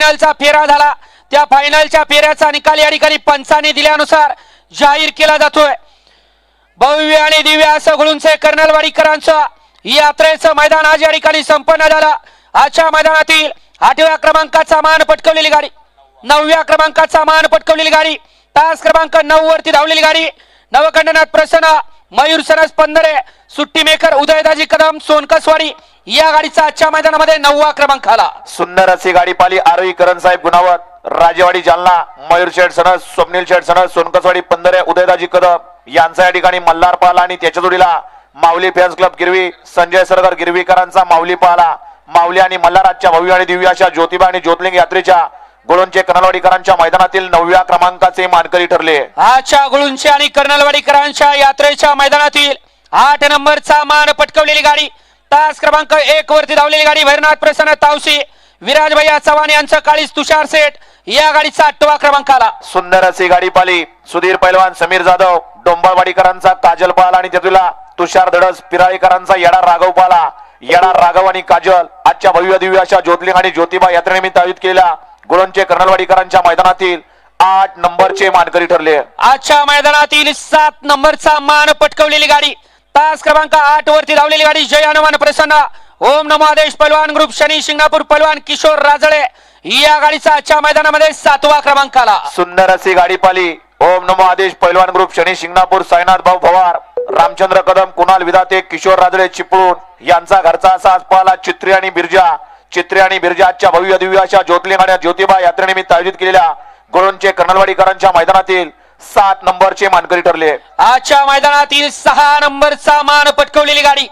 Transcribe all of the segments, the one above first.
फायनलचा फेरा झाला. त्या फायनलच्या फेऱ्याचा निकाल या ठिकाणी पंचाने दिल्यानुसार जाहीर केला जातोय. भव्य आणि दिव्य असं गुळूंचे कर्नलवाडीकरांचं यात्रेचं मैदान आज या ठिकाणी संपन्न झालं. आजच्या मैदानातील आठव्या क्रमांकाचा मान पटकवलेली गाडी. नवव्या क्रमांकाचा मान पटकवलेली गाडी. तास क्रमांक नऊ वरती धावलेली गाडी. नवखंडनाथ प्रसन्न मयूर सरस पंधरे सुट्टी मेकर उदयदाजी कदम सोनकसवाडी या गाडीचा आजच्या मैदानामध्ये नववा क्रमांक आला. सुंदर अशी गाडी पाली आरोही करण साहेब गुणावत राजेवाडी जालना मयूर शेठ सणस स्वप्नील शेठ सणस सोनकसवाडी पंधरे उदयदाजी कदम. यांचा या ठिकाणी मल्हार पाला आणि त्याच्या जोडीला माऊली फॅन्स क्लब गिरवी संजय सरगर गिरवीकरांचा माऊली पाला. माऊली आणि मल्हाराजच्या भव्य आणि दिव्य अशा ज्योतिबा आणि ज्योतिर्लिंग यात्रेच्या गोळूंचे कनलवाडीकरांच्या मैदानातील नवव्या क्रमांकाचे मानकरी ठरले. आजच्या गुळूंचे आणि कर्नलवाडीकरांच्या यात्रेच्या मैदानातील आठ नंबरचा मान पटकवलेली गाडी तास क्रमांक एक वरती धावलेली गाडी भैरनाथ प्रसन्न तावसी विराज भैया चव्हाण यांचं काळीस तुषार सेठ या गाडीचा आठवा क्रमांक आला सुंदर अशी गाडी पाली. सुधीर पैलवान समीर जाधव डोंबाळवाडीकरांचा काजल पाल आणि त्यातुला तुषार धडस पिराळीकरांचा येडा राघव पाला येडा राघव आणि काजल आजच्या भव्य दिव्य अशा ज्योतिर्लिंग आणि ज्योतिबा यात्रेनिमित्त आयोजित केलेल्या गुळूंचे कर्नलवाडीकरांच्या मैदानातील आठ नंबरचे मानकरी ठरले. आजच्या मैदानातील सात नंबरचा मान पटकवलेली गाडी तास क्रमांक आठ वरती धावलेली गाडी जय हनुमान प्रसन्न. ओम नमो आदेश पलवान ग्रुप शनी शिंगणापूर पलवान किशोर राजळे. या गाडीचा आजच्या मैदानामध्ये सातवा क्रमांक आला. सुंदर अशी गाडी पाली ओम नमो आदेश पैलवान ग्रुप शनी शिंगणापूर साईनाथ भाऊ पवार. रामचंद्र कदम कुणाल विधाते किशोर राजळे चिपळूण. यांचा घरचा असा आज पाहिला चित्री आणि बिरजा. चित्री आणि बिरजा आजच्या भव्य दिव्य अशा ज्योतिर्लिंग आणि ज्योतिबा यात्रेनिमित्त आयोजित केलेल्या गुरुंचे कर्नलवाडीकरांच्या मैदानातील सात नंबरचे मानकरी ठरले. आजच्या मैदानातील सहा नंबरचा मान पटकवलेली गाडी.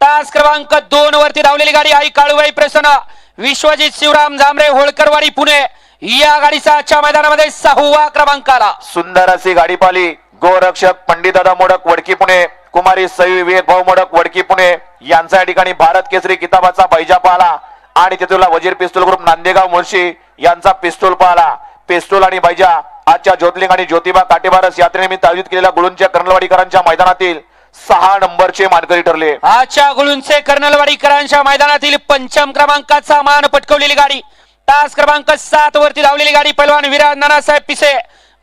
तास क्रमांक दोन वरती धावलेली गाडी आई काळूबाई प्रसन्न विश्वजित शिवराम झांबरे होळकरवाडी पुणे. या गाडीचा आजच्या मैदानामध्ये सहावा क्रमांक आला. सुंदर अशी गाडी पाली गोरक्षक पंडितदादा मोडक वडकी पुणे. कुमारी सई वेद भाऊ मोडक वडकी पुणे. यांचा या ठिकाणी भारत केसरी किताबाचा बैजा पाहला. आणि तिथला वजीर पिस्तूल ग्रुप नांदेगाव मुळशी यांचा पिस्तूल पाहला. पिस्तूल आणि बैजा. आजच्या ज्योतिर्लिंग आणि ज्योतिबा काटेबारस यात्रेनिमित्त आयोजित केलेल्या गुळूंच्या कर्नलवाडीकरांच्या मैदानातील सहा नंबरचे मानकरी ठरले. आजच्या गुळूंचे कर्नलवाडीकरांच्या मैदानातील पंचम क्रमांकाचा मान पटकवलेली गाडी. तास क्रमांक सात वरती धावलेली गाडी पैलवान विराज नानासाहेब पिसे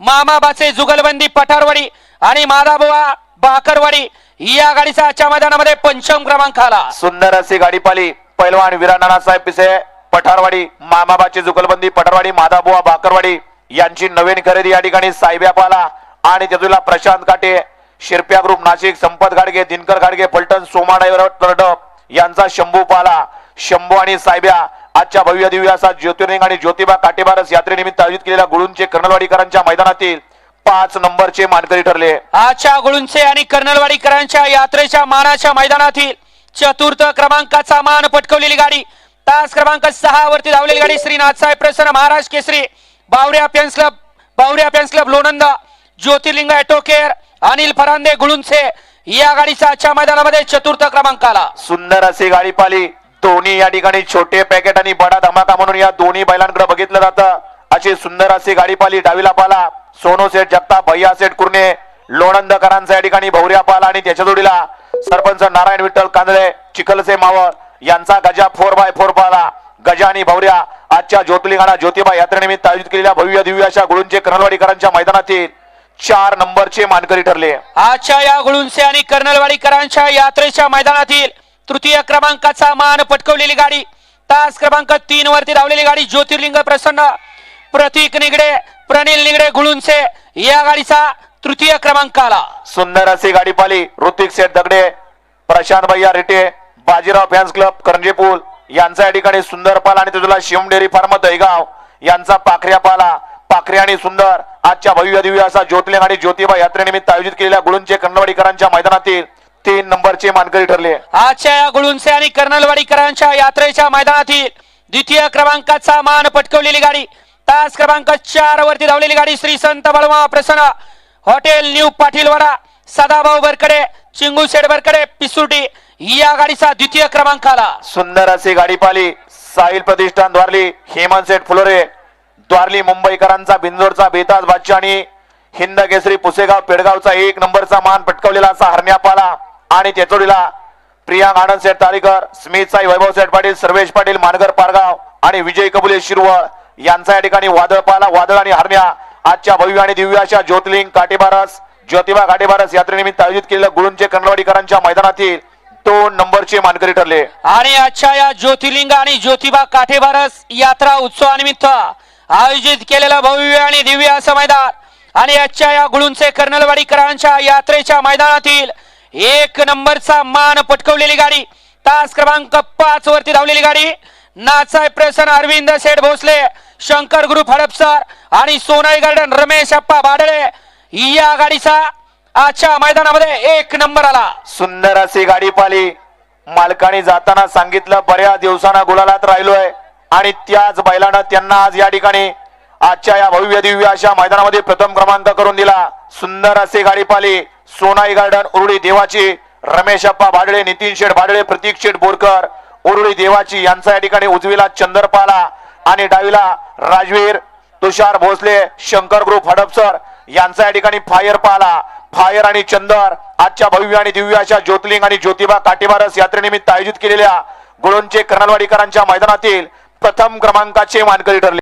मामाबाचे जुगलबंदी पठारवाडी आणि माधाबुवा बाकरवाडी या गाडीचा आजच्या मैदानामध्ये पंचम क्रमांक आला. सुंदर अशी गाडी पाली पैलवान विरानाना साहेब पिसे पठारवाडी मामाबाची जुगलबंदी पठारवाडी माधाबुवा बाकरवाडी यांची नवीन खरेदी या ठिकाणी साहेब्या पाला आणि तेजूला प्रशांत काटे शिरप्या ग्रुप नाशिक संपत गाडगे दिनकर गाडगे फलटण सोमाडावर तरडप यांचा शंभू पाला. शंभू आणि सायब्या आजच्या भव्य दिव्य असा ज्योतिर्लिंग आणि ज्योतिबा काटेबारस यात्रेनिमित्त आयोजित केलेल्या गुळूंचे कर्नलवाडीकरांच्या मैदानातील पाच नंबरचे मानकरी ठरले. आजच्या गुळूंचे आणि कर्नलवाडीकरांच्या यात्रेच्या मानाच्या मैदानातील चतुर्थ क्रमांकाचा मान पटकवलेली गाडी तास क्रमांक सहा वरती धावलेली गाडी श्रीनाथ साहेब प्रसन्न महाराज केसरी Bavrya fans club Bavrya fans club Lonand Jyotirling auto care Anil Farande Gulunche या गाडीचा आजच्या मैदानामध्ये चतुर्थ क्रमांक आला सुंदर अशी गाडी पाली. दोन्ही या ठिकाणी छोटे पॅकेट आणि बडा धमाका म्हणून या दोन्ही बैलांकडे बघितलं जातं. अशी सुंदर अशी गाडी पाली डावीला पाला. सोनू सेठ जगताप भैया सेठ कुर्णे लोणंदकरांचा या ठिकाणी भौऱ्या पाला आणि त्याच्या जोडीला सरपंच नारायण विठ्ठल कांदळे चिखलसे मावळ यांचा गजा फोर बाय फोर पाला. गजा आणि भवऱ्या आजच्या ज्योतिर्लिंगाना ज्योतिबा यात्रेनिमित्त आयोजित केलेल्या भव्य दिव्य अशा गुळूंचे कर्नलवाडीकरांच्या मैदानातील चार नंबरचे मानकरी ठरले. आजच्या या गुळूंचे आणि कर्नलवाडीकरांच्या यात्रेच्या मैदानातील तृतीय क्रमांकाचा मान पटकवलेली गाडी तास क्रमांक तीन वरती धावलेली गाडी ज्योतिर्लिंग प्रसन्न. प्रतीक निगडे प्रणिल निगडे गुळूंचे या गाडीचा तृतीय क्रमांक आला सुंदर अशी गाडी पाली ऋतिक सेठ दगडे प्रशांत भैया रिटे बाजीराव फॅन्स क्लब करंजेपूल यांचा या ठिकाणी सुंदर पाला आणि तुझला शिवम डेअरी फार्म दहीगाव यांचा पाखऱ्या पाला पाखरे आणि सुंदर आजच्या भव्य दिव्य असा ज्योतिर्लिंग आणि ज्योतिबा यात्रेनिमित्त आयोजित केलेल्या गुळूंचे कन्नवाडीकरांच्या मैदानातील तीन नंबरचे मानकरी ठरले. आजच्या या गुळुंचे आणि कर्नलवाडीकरांच्या यात्रेच्या मैदानातील द्वितीय क्रमांकाचा मान पटकवलेली गाडी. तास क्रमांक चार वरती धावलेली गाडी श्री संत बळमा प्रसन्न. हॉटेल न्यू पाटीलवाडा सदाभाऊ बरकडे चिंगू शेड बरकडे पिसुर्टी या गाडीचा द्वितीय क्रमांक आला. सुंदर अशी गाडी पाली साहिल प्रतिष्ठान द्वारली हेमंत सेठ फुलोरे. द्वारली मुंबईकरांचा बिंदोरचा बेताज बादशाह आणि हिंद केसरी पुसेगाव पेडगावचा एक नंबरचा मान पटकवलेला असा हरण्यापाला आणि तेतोडीला प्रियांक आनंद सेठ तारीकर स्मित साई वैभव सेठ पाटील सर्वेश पाटील मानगर पारगाव आणि विजय कबुले शिरवळ यांचा या ठिकाणी वादळ पाला वादळ आणि हरण्या. आजच्या भव्य आणि दिव्य अशा ज्योतिर्लिंग काटेबारस ज्योतिबा काटेबारस यात्रेनिमित्त आयोजित केलेल्या गुळूंचे कर्णवाडीकरांच्या मैदानातील दोन नंबरचे मानकरी ठरले. आणि आजच्या या ज्योतिर्लिंग आणि ज्योतिबा काठेबारस यात्रा उत्सवानिमित्त आयोजित केलेला भव्य आणि दिव्य असं मैदान. आणि आजच्या या गुळूंचे कर्नलवाडीकरांच्या यात्रेच्या मैदानातील एक नंबरचा मान पटकवलेली गाडी तास क्रमांक पाच वरती धावलेली गाडी. नाचाय प्रसन्न अरविंद शेठ भोसले शंकर ग्रुप हडपसर आणि सोनाई गार्डन रमेश अप्पा बाडळे. या गाडीचा आजच्या मैदानामध्ये एक नंबर आला. सुंदर अशी गाडी पाली मालकाने जाताना सांगितलं बऱ्याच दिवसांना गुलालात राहिलोय. आणि त्याच बैलानं त्यांना आज या ठिकाणी आजच्या या भव्य दिव्य अशा मैदानामध्ये प्रथम क्रमांक करून दिला. सुंदर अशी गाडी पाली सोनाई गार्डन उरुळी देवाची रमेश अप्पा भाडळे नितीन शेठ भाडळे प्रतीक शेठ बोरकर उरुळी देवाची यांचा या ठिकाणी उजवीला चंद्रपाला आणि डावीला राजवीर तुषार भोसले शंकर ग्रुप हडपसर यांचा या ठिकाणी फायर पाला फायर आणि चंदर आजच्या भव्य आणि दिव्य अशा ज्योतिर्लिंग आणि ज्योतिबा काटेबारस यात्रेनिमित्त आयोजित केलेल्या गुळूंचे कर्नलवाडीकरांच्या मैदानातील प्रथम क्रमांकाचे मानकरी ठरले.